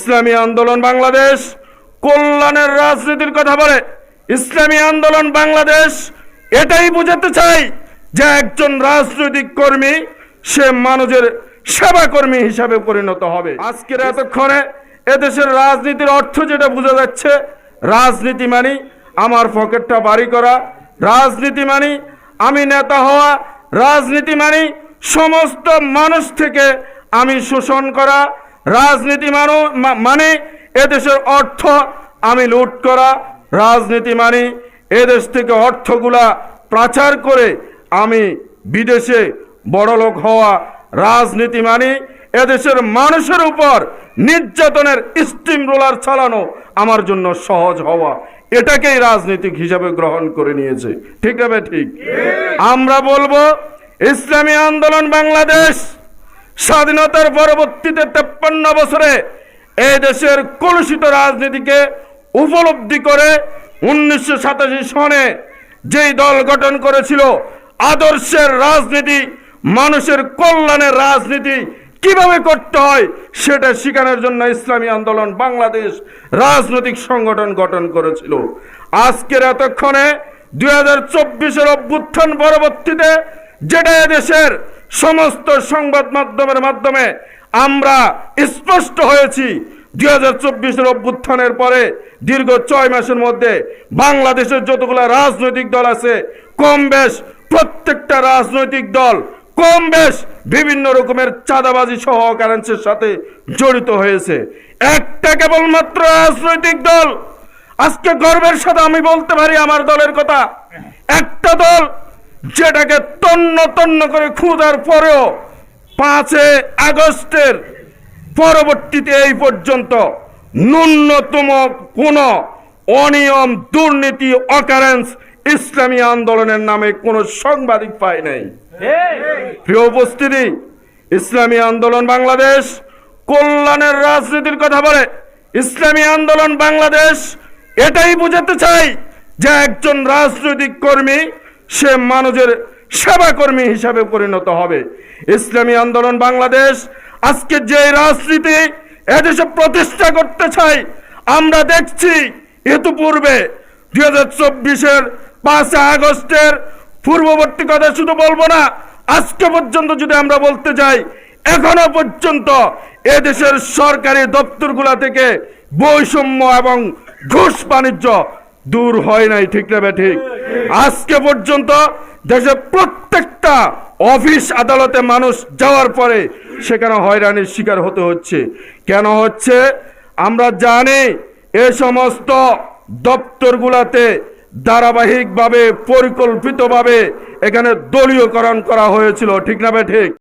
ইসলামী আন্দোলন বাংলাদেশ কল্যাণের রাজনীতির কথা বলে। ইসলামী আন্দোলন বাংলাদেশ এটাই বুঝাতে চাই যে একজন রাজনৈতিক কর্মী, সে মানুষের সেবা কর্মী হিসাবে পরিণত হবে। আজকের এতক্ষণে এদেশের রাজনীতির অর্থ যেটা বোঝা যাচ্ছে, রাজনীতি মানি আমার পকেটটা বাড়ি করা, রাজনীতি মানি আমি নেতা হওয়া, রাজনীতি মানি সমস্ত মানুষ থেকে আমি শোষণ করা রাজনীতি মানো মানে এদেশের অর্থ আমি লুট করা। রাজনীতি মানে এদেশ থেকে অর্থগুলা পাচার করে আমি বিদেশে বড়লোক হওয়া। রাজনীতি মানে এদেশের মানুষের উপর নির্যাতনের স্টিম রোলার চালানো আমার জন্য সহজ হওয়া। এটাকেই রাজনীতিক হিসাবে গ্রহণ করে নিয়েছে। ঠিক হবে ঠিক। আমরা বলব ইসলামী আন্দোলন বাংলাদেশ স্বাধীনতার পরবর্তীতে তেপ্পান্ন বছরে এই দেশের কলুষিত রাজনীতিকে উপলব্ধি করে উনিশশো সাতাশি সনে যেই দল গঠন করেছিল, আদর্শের রাজনীতি, মানুষের কল্যাণের রাজনীতি কীভাবে করতে হয় সেটা শেখানোর জন্য ইসলামী আন্দোলন বাংলাদেশ রাজনৈতিক সংগঠন গঠন করেছিল। আজকের এতক্ষণে দুই হাজার চব্বিশের অভ্যুত্থান পরবর্তীতে যেটা দেশের সমস্ত সংবাদ মাধ্যমের মাধ্যমে আমরা স্পষ্ট হয়েছি। দুই হাজার চব্বিশের অভ্যুত্থানের পরে দীর্ঘ ছয় মাসের মধ্যে বাংলাদেশের যতগুলো রাজনৈতিক দল আছে, কম বেশ প্রত্যেকটা রাজনৈতিক দল কম বেশ বিভিন্ন রকমের চাঁদাবাজি সহ কারেন্সির সাথে জড়িত হয়েছে। একটা কেবলমাত্র রাজনৈতিক দল, আজকে গর্বের সাথে আমি বলতে পারি আমার দলের কথা, একটা দল যেটাকে তন্ন তন্ন করে খুঁজার পরেও পাঁচে আগস্টের পরবর্তীতে এই পর্যন্ত ন্যূনতম কোন অনিয়ম, দুর্নীতি, অকারেন্স ইসলামী আন্দোলনের নামে কোনো সাংবাদিক পায় নাই। প্রিয় উপস্থিতি, ইসলামী আন্দোলন বাংলাদেশ কল্যাণের রাজনীতির কথা বলে। ইসলামী আন্দোলন বাংলাদেশ এটাই বোঝাতে চাই যে একজন রাজনৈতিক কর্মী সে মানুষের সেবা কর্মী হিসাবে পরিণত হবে। ইসলামী আন্দোলন বাংলাদেশ আজকে যে রাজনীতি এদেশে প্রতিষ্ঠা করতে চাই, আমরা দেখছি ইতিপূর্বে দুই হাজার চব্বিশের পাঁচে আগস্টের পূর্ববর্তী কথা শুধু বলব না, আজকে পর্যন্ত যদি আমরা বলতে যাই, এখনও পর্যন্ত এদেশের সরকারি দপ্তরগুলা থেকে বৈষম্য এবং ঘুষ বাণিজ্য দূর হয় নাই, ঠিক না ঠিক? আজকে পর্যন্ত দেশের প্রত্যেকটা অফিস আদালতে মানুষ যাওয়ার পরে সেখানে হয়রানির শিকার হতে হচ্ছে। কেন হচ্ছে? আমরা জানি এ সমস্ত দপ্তরগুলাতে ধারাবাহিকভাবে, পরিকল্পিতভাবে এখানে দলীয়করণ করা হয়েছিল। ঠিক না ঠিক?